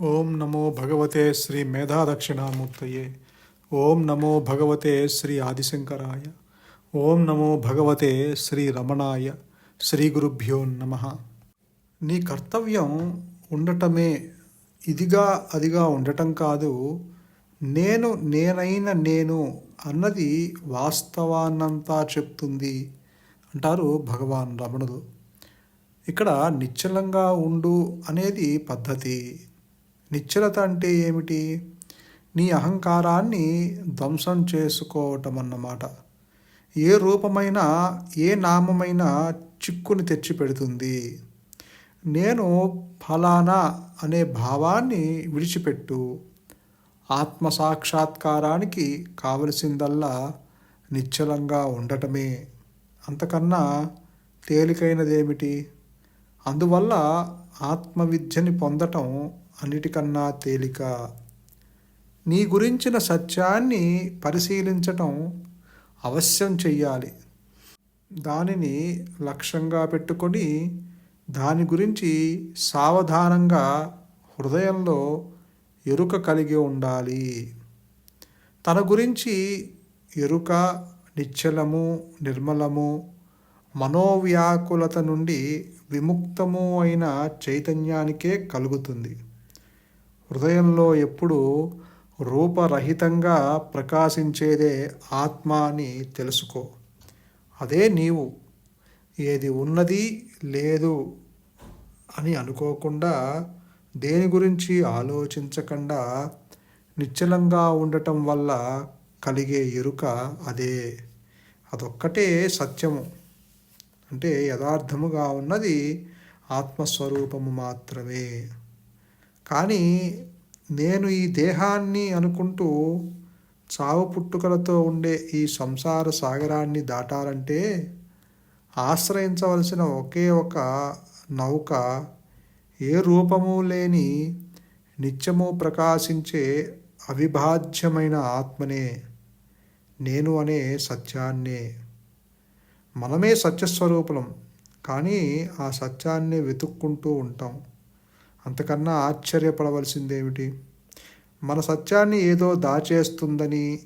ఓం నమో భగవతే శ్రీ మేధాదక్షిణామూర్తయే. ఓం నమో భగవతే శ్రీ ఆదిశంకరాయ. ఓం నమో భగవతే శ్రీ రమణాయ. శ్రీ గురుభ్యో నమ. నీ కర్తవ్యం ఉండటమే ఇదిగా అదిగా ఉండటం కాదు. నేను నేనైన నేను అన్నది వాస్తవాన్నంతా చెప్తుంది అంటారు భగవాన్ రమణులు. ఇక్కడ నిశ్చలంగా ఉండు అనేది పద్ధతి. నిశ్చలత అంటే ఏమిటి? నీ అహంకారాన్ని ధ్వంసం చేసుకోవటం అన్నమాట ఏ రూపమైనా ఏ నామమైన చిక్కుని తెచ్చిపెడుతుంది. నేను ఫలానా అనే భావాన్ని విడిచిపెట్టు. ఆత్మ సాక్షాత్కారానికి కావలసిందల్లా నిశ్చలంగా ఉండటమే. అంతకన్నా తేలికైనదేమిటి? అందువల్ల ఆత్మవిద్యని పొందటం అన్నిటికన్నా తేలిక. నీ గురించిన సత్యాన్ని పరిశీలించటం అవశ్యం చెయ్యాలి. దానిని లక్ష్యంగా పెట్టుకొని దాని గురించి సావధానంగా హృదయంలో ఎరుక కలిగి ఉండాలి. తన గురించి ఎరుక నిశ్చలము నిర్మలము మనోవ్యాకులత నుండి విముక్తము అయిన చైతన్యానికే కలుగుతుంది. హృదయంలో ఎప్పుడూ రూపరహితంగా ప్రకాశించేదే ఆత్మ అని తెలుసుకో. అదే నీవు. ఏది ఉన్నది లేదు అని అనుకోకుండా దేని గురించి ఆలోచించకుండా నిశ్చలంగా ఉండటం వల్ల కలిగే ఎరుక అదే. అదొక్కటే సత్యము. అంటే యథార్థముగా ఉన్నది ఆత్మస్వరూపము మాత్రమే. కానీ నేను ఈ దేహాన్ని అనుకుంటూ చావు పుట్టుకలతో ఉండే ఈ సంసార సాగరాన్ని దాటాలంటే ఆశ్రయించవలసిన ఒకే ఒక నౌక ఏ రూపము లేని నిత్యము ప్రకాశించే అవిభాజ్యమైన ఆత్మనే నేను అనే సత్యాన్నే. మనమే సత్యస్వరూపులం కానీ ఆ సత్యాన్ని వెతుక్కుంటూ ఉంటాం. అంతకన్నా ఆశ్చర్యపడవలసిందేమిటి? మన సత్యాన్ని ఏదో దాచేస్తుందని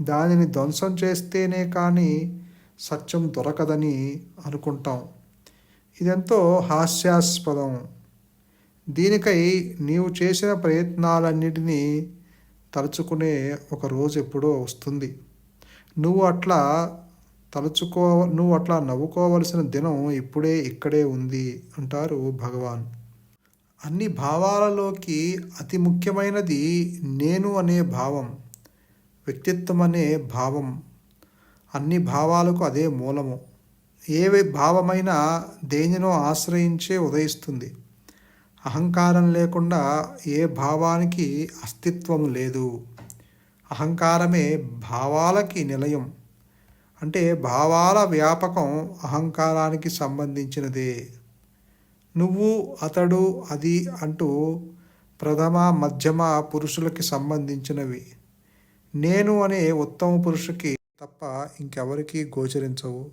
దానిని ధ్వంసం చేస్తేనే కానీ సత్యం దొరకదని అనుకుంటాం. ఇదెంతో హాస్యాస్పదం. దీనికై నీవు చేసిన ప్రయత్నాలన్నిటినీ తలుచుకునే ఒక రోజు ఎప్పుడో వస్తుంది. నువ్వు అట్లా తలుచుకో నువ్వు అట్లా నవ్వుకోవలసిన దినం ఇప్పుడే ఇక్కడే ఉంది అంటారు భగవాన్. అన్ని భావాలలోకి అతి ముఖ్యమైనది నేను అనే భావం వ్యక్తిత్వం అనే భావం. అన్ని భావాలకు అదే మూలము. ఏ భావమైనా దేనినో ఆశ్రయించే ఉదయిస్తుంది. అహంకారం లేకుండా ఏ భావానికి అస్తిత్వం లేదు. అహంకారమే భావాలకి నిలయం. అంటే భావాల వ్యాపకం అహంకారానికి సంబంధించినదే. నువ్వు అతడు అది అంటూ ప్రథమ మధ్యమ పురుషులకి సంబంధించినవి. నేను అనే ఉత్తమ పురుషుకి తప్ప ఇంకెవరికీ గోచరించవు.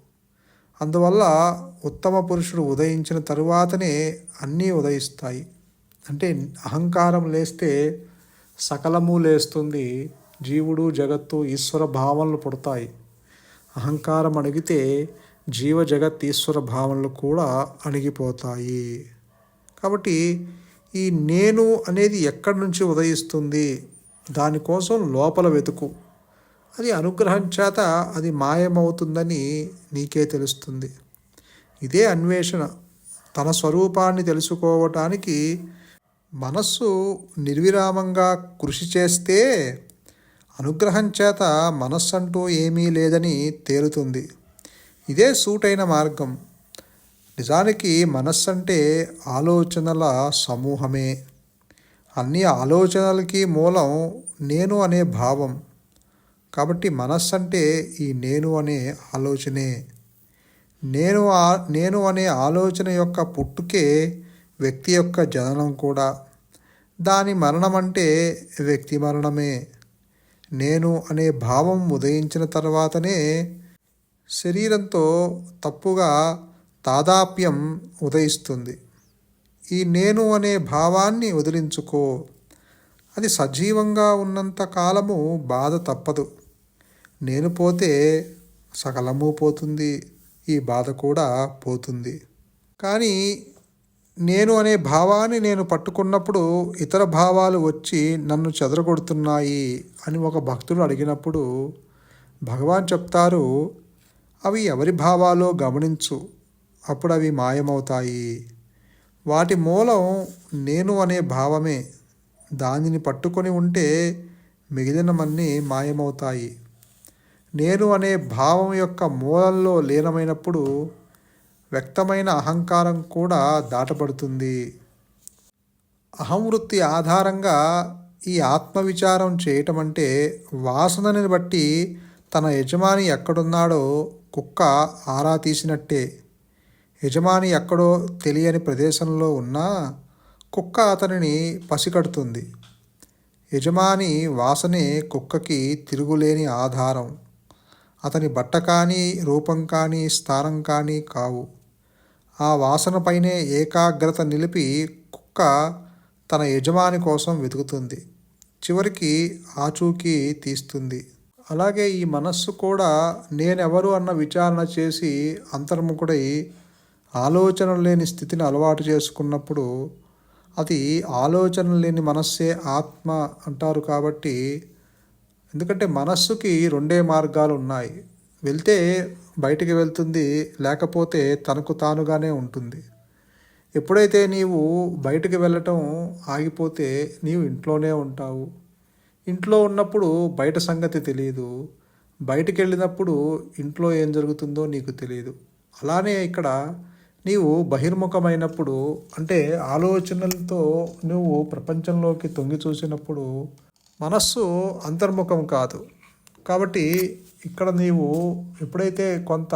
అందువల్ల ఉత్తమ పురుషుడు ఉదయించిన తరువాతనే అన్నీ ఉదయిస్తాయి. అంటే అహంకారం లేస్తే సకలము లేస్తుంది. జీవుడు జగత్తు ఈశ్వర భావనలు పుడతాయి. అహంకారం అడిగితే జీవ జగత్ ఈశ్వర భావనలు కూడా అణిగిపోతాయి. కాబట్టి ఈ నేను అనేది ఎక్కడి నుంచి ఉదయిస్తుంది? దానికోసం లోపల వెతుకు. అది అనుగ్రహం చేత అది మాయమవుతుందని నీకే తెలుస్తుంది. ఇదే అన్వేషణ. తన స్వరూపాన్ని తెలుసుకోవటానికి మనస్సు నిర్విరామంగా కృషి చేస్తే అనుగ్రహం చేత మనస్సంటూ ఏమీ లేదని తేలుతుంది. ఇదే సూటైన మార్గం. నిజానికి మనస్సు అంటే ఆలోచనల సమూహమే. అన్ని ఆలోచనలకి మూలం నేను అనే భావం. కాబట్టి మనస్సు అంటే ఈ నేను అనే ఆలోచనే. నేను నేను అనే ఆలోచన యొక్క పుట్టుకే వ్యక్తి యొక్క జననం కూడా. దాని మరణం అంటే వ్యక్తి మరణమే. నేను అనే భావం ఉదయించిన తర్వాతనే శరీరంతో తప్పుగా తాదాప్యం ఉదయిస్తుంది. ఈ నేను అనే భావాన్ని వదిలించుకో. అది సజీవంగా ఉన్నంత కాలము బాధ తప్పదు. నేను పోతే సకలము పోతుంది. ఈ బాధ కూడా పోతుంది. కానీ నేను అనే భావాన్ని నేను పట్టుకున్నప్పుడు ఇతర భావాలు వచ్చి నన్ను చెదరగొడుతున్నాయి అని ఒక భక్తుడు అడిగినప్పుడు భగవాన్ చెప్తారు అవి ఎవరి భావాలో గమనించు అప్పుడు అవి మాయమవుతాయి. వాటి మూలం నేను అనే భావమే. దానిని పట్టుకొని ఉంటే మిగిలినవన్నీ మాయమవుతాయి. నేను అనే భావం యొక్క మూలంలో లీనమైనప్పుడు వ్యక్తమైన అహంకారం కూడా దాటపడుతుంది అహంవృత్తి ఆధారంగా ఈ ఆత్మవిచారం చేయటం అంటే వాసనని బట్టి తన యజమాని ఎక్కడున్నాడో కుక్క ఆరా తీసినట్టే. యజమాని ఎక్కడో తెలియని ప్రదేశంలో ఉన్నా కుక్క అతనిని పసికడుతుంది. యజమాని వాసనే కుక్కకి తిరుగులేని ఆధారం. అతని బట్ట కానీ రూపం కానీ స్థానం కానీ కావు. ఆ వాసనపైనే ఏకాగ్రత నిలిపి కుక్క తన యజమాని కోసం వెతుకుతుంది. చివరికి ఆచూకీ తీస్తుంది. అలాగే ఈ మనస్సు కూడా నేనెవరు అన్న విచారణ చేసి అంతర్ముఖుడై ఆలోచన లేని స్థితిని అలవాటు చేసుకున్నప్పుడు అది ఆలోచన లేని మనస్సే ఆత్మ అంటారు కాబట్టి ఎందుకంటే మనస్సుకి రెండే మార్గాలు ఉన్నాయి. వెళ్తే బయటికి వెళ్తుంది లేకపోతే తనకు తానుగానే ఉంటుంది. ఎప్పుడైతే నీవు బయటికి వెళ్ళటం ఆగిపోతే నీవు ఇంట్లోనే ఉంటావు. ఇంట్లో ఉన్నప్పుడు బయట సంగతి తెలియదు బయటికి వెళ్ళినప్పుడు ఇంట్లో ఏం జరుగుతుందో నీకు తెలియదు అలానే ఇక్కడ నీవు బహిర్ముఖమైనప్పుడు అంటే ఆలోచనలతో నువ్వు ప్రపంచంలోకి తొంగి చూసినప్పుడు మనస్సు అంతర్ముఖం కాదు. కాబట్టి ఇక్కడ నీవు ఎప్పుడైతే కొంత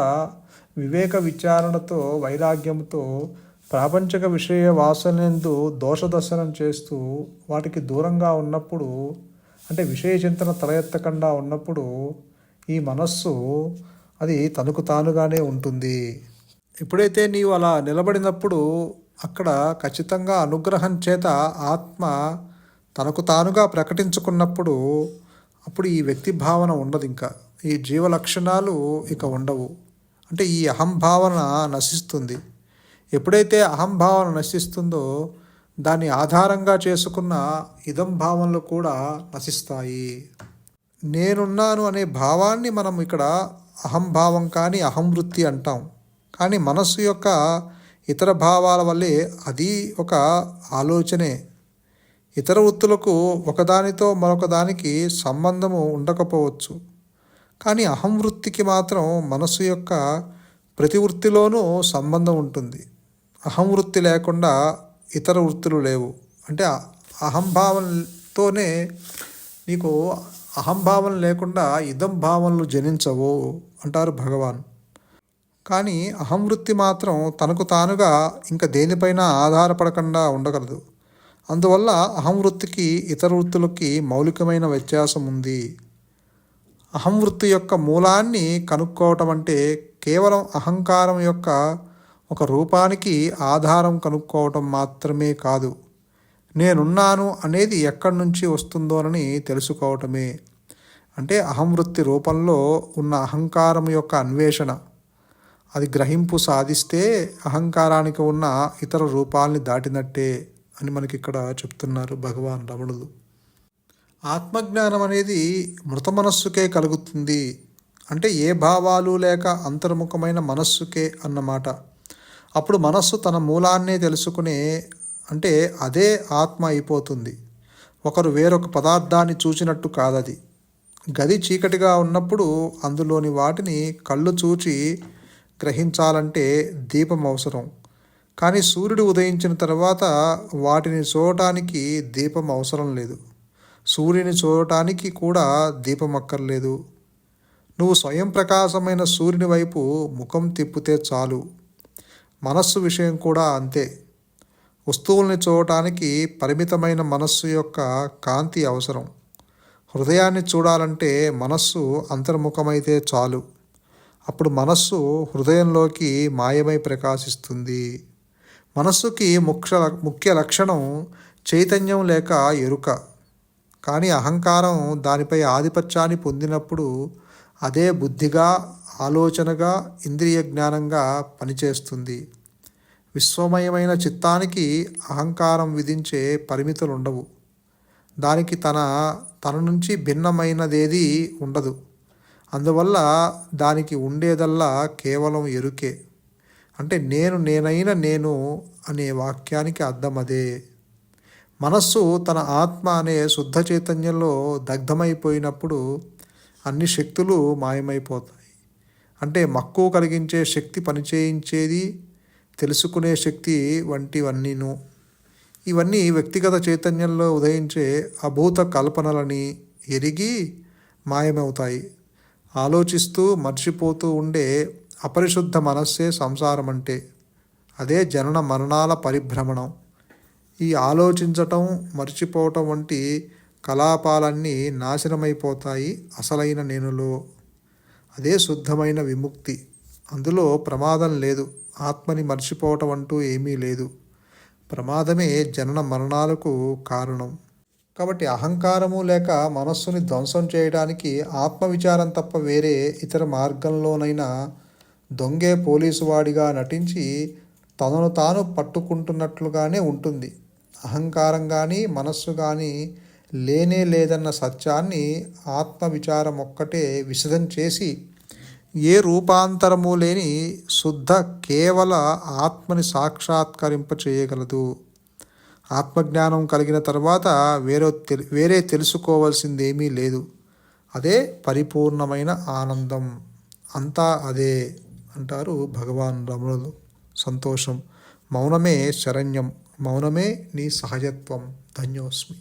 వివేక విచారణతో వైరాగ్యంతో ప్రాపంచిక విషయ వాసనందు దోషదర్శనం చేస్తూ వాటికి దూరంగా ఉన్నప్పుడు అంటే విషయ చింతన తల ఎత్తకుండా ఉన్నప్పుడు ఈ మనస్సు అది తనకు తానుగానే ఉంటుంది. ఎప్పుడైతే నీవు అలా నిలబడినప్పుడు అక్కడ ఖచ్చితంగా అనుగ్రహం చేత ఆత్మ తనకు తానుగా ప్రకటించుకున్నప్పుడు అప్పుడు ఈ వ్యక్తి భావన ఉండదు ఇంకా. ఈ జీవ లక్షణాలు ఇక ఉండవు. అంటే ఈ అహంభావన నశిస్తుంది. ఎప్పుడైతే అహంభావన నశిస్తుందో దాన్ని ఆధారంగా చేసుకున్న ఇదం భావనలు కూడా నశిస్తాయి. నేనున్నాను అనే భావాన్ని మనం ఇక్కడ అహంభావం కానీ అహంవృత్తి అంటాం. కానీ మనస్సు యొక్క ఇతర భావాల వల్లే అది ఒక ఆలోచనే. ఇతర వృత్తులకు ఒకదానితో మరొక దానికి సంబంధము ఉండకపోవచ్చు. కానీ అహం వృత్తికి మాత్రం మనసు యొక్క ప్రతి వృత్తిలోనూ సంబంధం ఉంటుంది. అహం వృత్తి లేకుండా ఇతర వృత్తులు లేవు. అంటే అహంభావంతోనే నీకు అహంభావం లేకుండా ఇదం భావనలు జనించవు అంటారు భగవాన్. కానీ అహం వృత్తి మాత్రం తనకు తానుగా ఇంకా దేనిపైన ఆధారపడకుండా ఉండగలదు. అందువల్ల అహం వృత్తికి ఇతర వృత్తులకి మౌలికమైన వ్యత్యాసం ఉంది. అహం వృత్తి యొక్క మూలాన్ని కనుక్కోవటం అంటే కేవలం అహంకారం యొక్క ఒక రూపానికి ఆధారం కనుక్కోవటం మాత్రమే కాదు. నేనున్నాను అనేది ఎక్కడి నుంచి వస్తుందోనని తెలుసుకోవటమే. అంటే అహం వృత్తి రూపంలో ఉన్న అహంకారం యొక్క అన్వేషణ. అది గ్రహింపు సాధిస్తే అహంకారానికి ఉన్న ఇతర రూపాల్ని దాటినట్టే. అని మనకి ఇక్కడ చెప్తున్నారు భగవాన్ రమణులు. ఆత్మజ్ఞానం అనేది మృత మనస్సుకే కలుగుతుంది. అంటే ఏ భావాలు లేక అంతర్ముఖమైన మనస్సుకే అన్నమాట. అప్పుడు మనస్సు తన మూలాన్నే తెలుసుకునే అంటే అదే ఆత్మ అయిపోతుంది. ఒకరు వేరొక పదార్థాన్ని చూచినట్టు కాదది. గది చీకటిగా ఉన్నప్పుడు అందులోని వాటిని కళ్ళు చూచి గ్రహించాలంటే దీపం అవసరం. కానీ సూర్యుడు ఉదయించిన తర్వాత వాటిని చూడటానికి దీపం అవసరం లేదు. సూర్యుని చూడటానికి కూడా దీపం అక్కర్లేదు. నువ్వు స్వయం ప్రకాశమైన సూర్యుని వైపు ముఖం తిప్పితే చాలు. మనస్సు విషయం కూడా అంతే. వస్తువుల్ని చూడటానికి పరిమితమైన మనస్సు యొక్క కాంతి అవసరం. హృదయాన్ని చూడాలంటే మనస్సు అంతర్ముఖమైతే చాలు. అప్పుడు మనస్సు హృదయంలోకి మాయమై ప్రకాశిస్తుంది. మనస్సుకి ముఖ్య ముఖ్య లక్షణం చైతన్యం లేక ఎరుక. కానీ అహంకారం దానిపై ఆధిపత్యాన్ని పొందినప్పుడు అదే బుద్ధిగా ఆలోచనగా ఇంద్రియ జ్ఞానంగా పనిచేస్తుంది. విశ్వమయమైన చిత్తానికి అహంకారం విధించే పరిమితులు ఉండవు దానికి తన తన నుంచి భిన్నమైనదేది ఉండదు. అందువల్ల దానికి ఉండేదల్లా కేవలం ఎరుకే. అంటే నేను నేనైన నేను అనే వాక్యానికి అర్థం అదే. మనస్సు తన ఆత్మ అనే శుద్ధ చైతన్యంలో దగ్ధమైపోయినప్పుడు అన్ని శక్తులు మాయమైపోతాయి. అంటే మక్కువ కలిగించే శక్తి పనిచేయించేది తెలుసుకునే శక్తి వంటివన్నీను. ఇవన్నీ వ్యక్తిగత చైతన్యంలో ఉదయించే అభూత కల్పనలని ఎరిగి మాయమవుతాయి. ఆలోచిస్తూ మర్చిపోతూ ఉండే అపరిశుద్ధ మనస్సే సంసారం అంటే అదే జనన మరణాల పరిభ్రమణం. ఈ ఆలోచించటం మర్చిపోవటం వంటి కలాపాలన్నీ నాశనమైపోతాయి అసలైన నేనులో. అదే శుద్ధమైన విముక్తి. అందులో ప్రమాదం లేదు. ఆత్మని మర్చిపోవటం అంటూ ఏమీ లేదు. ప్రమాదమే జనన మరణాలకు కారణం. కాబట్టి అహంకారము లేక మనస్సుని ధ్వంసం చేయడానికి ఆత్మవిచారం తప్ప వేరే ఇతర మార్గంలోనైనా దొంగే పోలీసు వాడిగా నటించి తనను తాను పట్టుకుంటున్నట్లుగానే ఉంటుంది. అహంకారం కానీ మనస్సు కానీ లేనే లేదన్న సత్యాన్ని ఆత్మవిచారం ఒక్కటే విశదం చేసి ఏ రూపాంతరము లేని శుద్ధ కేవల ఆత్మని సాక్షాత్కరింప చేయగలదు. ఆత్మజ్ఞానం కలిగిన తర్వాత వేరే తెలి వేరే తెలుసుకోవాల్సిందేమీ లేదు. అదే పరిపూర్ణమైన ఆనందం. అంతా అదే. అంటారు భగవాన్ రమణులు. సంతోషం. మౌనమే శరణ్యం. మౌనమే నీ సహజత్వం. ధన్యోస్మి.